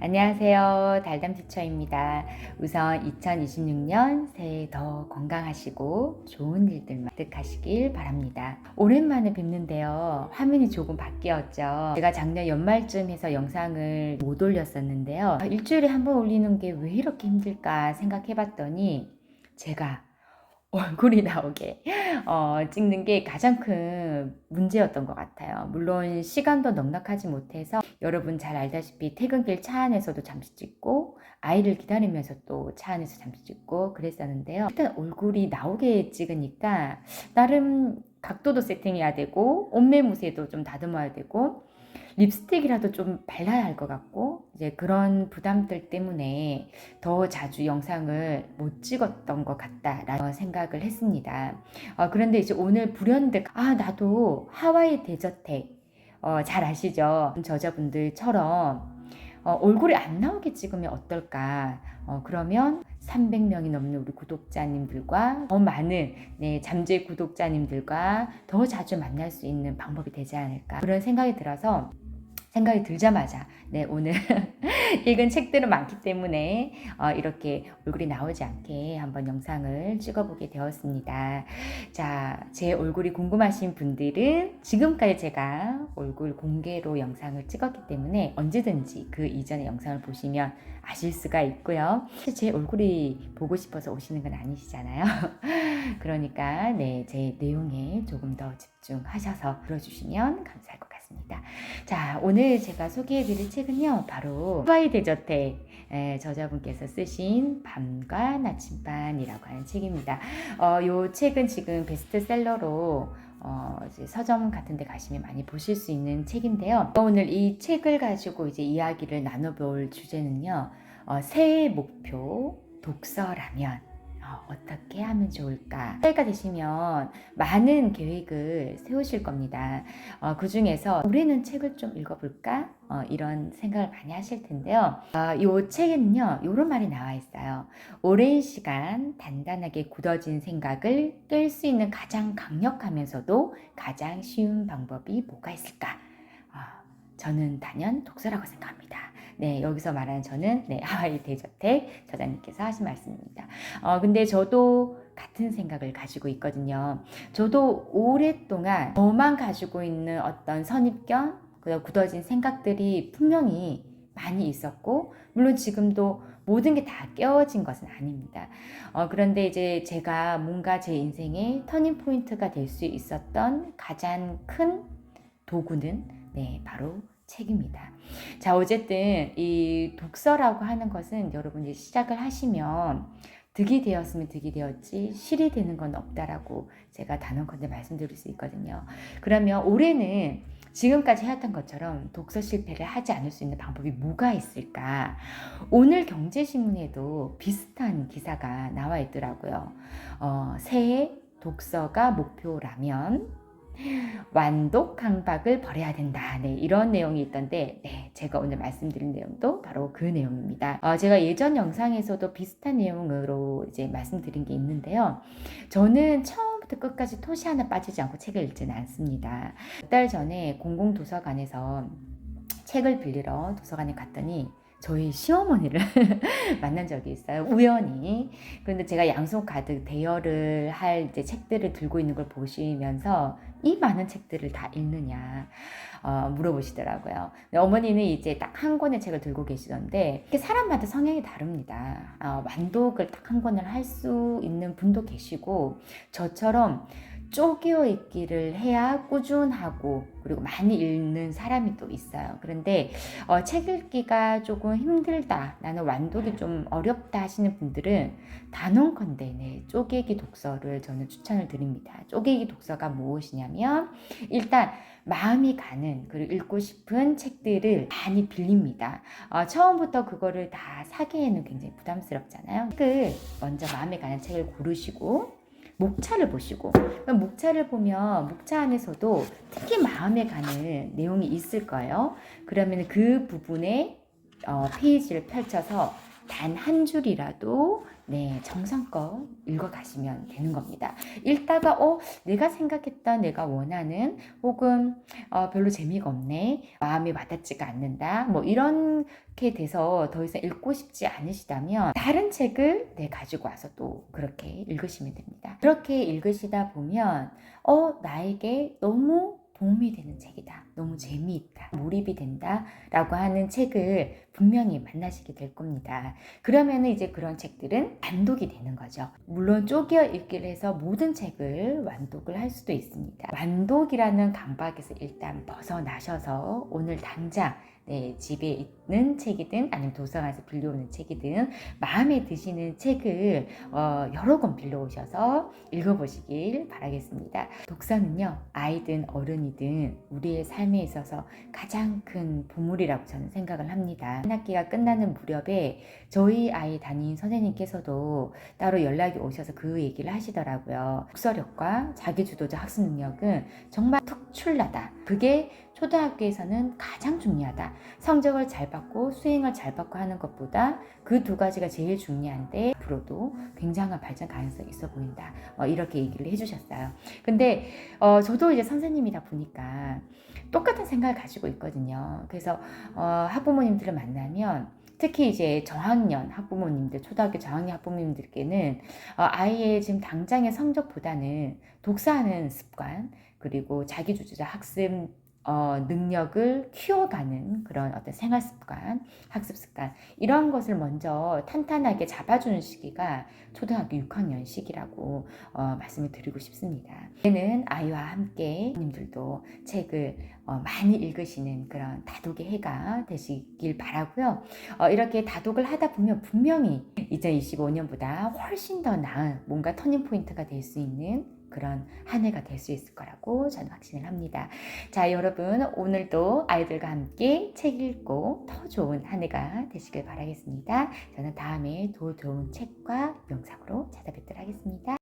안녕하세요. 달담티처입니다. 우선 2026년 새해 더 건강하시고 좋은 일들만 득하시길 바랍니다. 오랜만에 뵙는데요. 화면이 조금 바뀌었죠. 제가 작년 연말쯤 해서 영상을 못 올렸었는데요. 일주일에 한 번 올리는 게 왜 이렇게 힘들까 생각해 봤더니 제가 얼굴이 나오게 어, 찍는 게 가장 큰 문제였던 것 같아요. 물론 시간도 넉넉하지 못해서 여러분 잘 알다시피 퇴근길 차 안에서도 잠시 찍고 아이를 기다리면서 또 차 안에서 잠시 찍고 그랬었는데요. 일단 얼굴이 나오게 찍으니까 나름 각도도 세팅해야 되고 옷매무새도 좀 다듬어야 되고 립스틱이라도 좀 발라야 할 것 같고 이제 그런 부담들 때문에 더 자주 영상을 못 찍었던 것 같다라는 생각을 했습니다. 어, 그런데 이제 오늘 불현듯 아 나도 하와이 데저텍 어, 잘 아시죠? 저자분들처럼 어, 얼굴이 안 나오게 찍으면 어떨까? 어, 그러면 300명이 넘는 우리 구독자님들과 더 많은 네, 잠재 구독자님들과 더 자주 만날 수 있는 방법이 되지 않을까 그런 생각이 들어서 생각이 들자마자 네 오늘 읽은 책들은 많기 때문에 어, 이렇게 얼굴이 나오지 않게 한번 영상을 찍어보게 되었습니다. 자, 제 얼굴이 궁금하신 분들은 지금까지 제가 얼굴 공개로 영상을 찍었기 때문에 언제든지 그 이전의 영상을 보시면 아실 수가 있고요. 제 얼굴이 보고 싶어서 오시는 건 아니시잖아요. 그러니까 네, 제 내용에 조금 더 집중하셔서 들어주시면 감사할 것 같습니다. 자, 오늘 제가 소개해드릴 책은요, 바로 하와이 에, 저자분께서 쓰신 밤과 나침반이라고 하는 책입니다. 어, 이 책은 지금 베스트셀러로 어, 서점 같은 데 가시면 많이 보실 수 있는 책인데요. 오늘 이 책을 가지고 이제 이야기를 나눠볼 주제는요. 어, 새해 목표 독서라면 어, 어떻게 하면 좋을까? 새해가 되시면 많은 계획을 세우실 겁니다. 어, 그 중에서 올해는 책을 좀 읽어볼까? 어, 이런 생각을 많이 하실 텐데요. 어, 이 책에는요, 이런 말이 나와 있어요. 오랜 시간 단단하게 굳어진 생각을 깰 수 있는 가장 강력하면서도 가장 쉬운 방법이 뭐가 있을까? 어, 저는 단연 독서라고 생각합니다. 네, 여기서 말하는 저는 네, 하와이 대저택 저자님께서 하신 말씀입니다. 어, 근데 저도 같은 생각을 가지고 있거든요. 저도 오랫동안 저만 가지고 있는 어떤 선입견, 그리고 굳어진 생각들이 분명히 많이 있었고, 물론 지금도 모든 게 다 깨어진 것은 아닙니다. 어, 그런데 이제 제가 뭔가 제 인생의 터닝 포인트가 될 수 있었던 가장 큰 도구는 네, 바로 책입니다. 자, 어쨌든 이 독서라고 하는 것은 여러분이 시작을 하시면 득이 되었으면 득이 되었지 실이 되는 건 없다라고 제가 단언컨대 말씀드릴 수 있거든요. 그러면 올해는 지금까지 해왔던 것처럼 독서 실패를 하지 않을 수 있는 방법이 뭐가 있을까? 오늘 경제신문에도 비슷한 기사가 나와 있더라고요. 어, 새해 독서가 목표라면 완독 강박을 버려야 된다. 네, 이런 내용이 있던데, 네, 제가 오늘 말씀드린 내용도 바로 그 내용입니다. 어, 제가 예전 영상에서도 비슷한 내용으로 이제 말씀드린 게 있는데요. 저는 처음부터 끝까지 토시 하나 빠지지 않고 책을 읽지는 않습니다. 몇 달 전에 공공도서관에서 책을 빌리러 도서관에 갔더니 저희 시어머니를 만난 적이 있어요. 우연히. 그런데 제가 양손 가득 대여를 할 이제 책들을 들고 있는 걸 보시면서 이 많은 책들을 다 읽느냐 어, 물어보시더라고요. 어머니는 이제 딱 한 권의 책을 들고 계시던데 사람마다 성향이 다릅니다. 어, 완독을 딱 한 권을 할 수 있는 분도 계시고 저처럼 쪼개어 읽기를 해야 꾸준하고 그리고 많이 읽는 사람이 또 있어요. 그런데 어, 책 읽기가 조금 힘들다, 나는 완독이 좀 어렵다 하시는 분들은 단언컨대 네, 쪼개기 독서를 저는 추천을 드립니다. 쪼개기 독서가 무엇이냐면 일단 마음이 가는 그리고 읽고 싶은 책들을 많이 빌립니다. 어, 처음부터 그거를 다 사기에는 굉장히 부담스럽잖아요. 책을 먼저 마음에 가는 책을 고르시고 목차를 보시고 목차를 보면 목차 안에서도 특히 마음에 가는 내용이 있을 거예요. 그러면 그 부분에 어, 페이지를 펼쳐서 단 한 줄이라도 네, 정성껏 읽어가시면 되는 겁니다. 읽다가, 어, 내가 생각했던 내가 원하는 혹은 어, 별로 재미가 없네, 마음이 와닿지가 않는다, 뭐 이렇게 돼서 더 이상 읽고 싶지 않으시다면 다른 책을 네, 가지고 와서 또 그렇게 읽으시면 됩니다. 그렇게 읽으시다 보면, 어, 나에게 너무 도움이 되는 책이다. 너무 재미있다. 몰입이 된다. 라고 하는 책을 분명히 만나시게 될 겁니다. 그러면 이제 그런 책들은 완독이 되는 거죠. 물론 쪼개어 읽기를 해서 모든 책을 완독을 할 수도 있습니다. 완독이라는 강박에서 일단 벗어나셔서 오늘 당장 네, 집에 있는 책이든 아니면 도서관에서 빌려오는 책이든 마음에 드시는 책을 어, 여러 권 빌려오셔서 읽어보시길 바라겠습니다. 독서는요, 아이든 어른이든 우리의 삶에 있어서 가장 큰 보물이라고 저는 생각을 합니다. 한 학기가 끝나는 무렵에 저희 아이 담임 선생님께서도 따로 연락이 오셔서 그 얘기를 하시더라고요. 독서력과 자기주도적 학습 능력은 정말 특출나다. 그게 초등학교에서는 가장 중요하다. 성적을 잘 받고 수행을 잘 받고 하는 것보다 그 두 가지가 제일 중요한데 앞으로도 굉장한 발전 가능성이 있어 보인다. 어, 이렇게 얘기를 해주셨어요. 근데 어, 저도 이제 선생님이다 보니까 똑같은 생각을 가지고 있거든요. 그래서 어, 학부모님들을 만나면 특히 이제 저학년 학부모님들, 초등학교 저학년 학부모님들께는 어, 아이의 지금 당장의 성적보다는 독서하는 습관, 그리고 자기주도적 학습 어, 능력을 키워가는 그런 어떤 생활 습관, 학습 습관, 이런 것을 먼저 탄탄하게 잡아주는 시기가 초등학교 6학년 시기라고 어, 말씀을 드리고 싶습니다. 이제는 아이와 함께 님들도 책을 어, 많이 읽으시는 그런 다독의 해가 되시길 바라고요. 어, 이렇게 다독을 하다 보면 분명히 2025년보다 훨씬 더 나은 뭔가 터닝 포인트가 될 수 있는 그런 한 해가 될 수 있을 거라고 저는 확신을 합니다. 자, 여러분 오늘도 아이들과 함께 책 읽고 더 좋은 한 해가 되시길 바라겠습니다. 저는 다음에 더 좋은 책과 영상으로 찾아뵙도록 하겠습니다.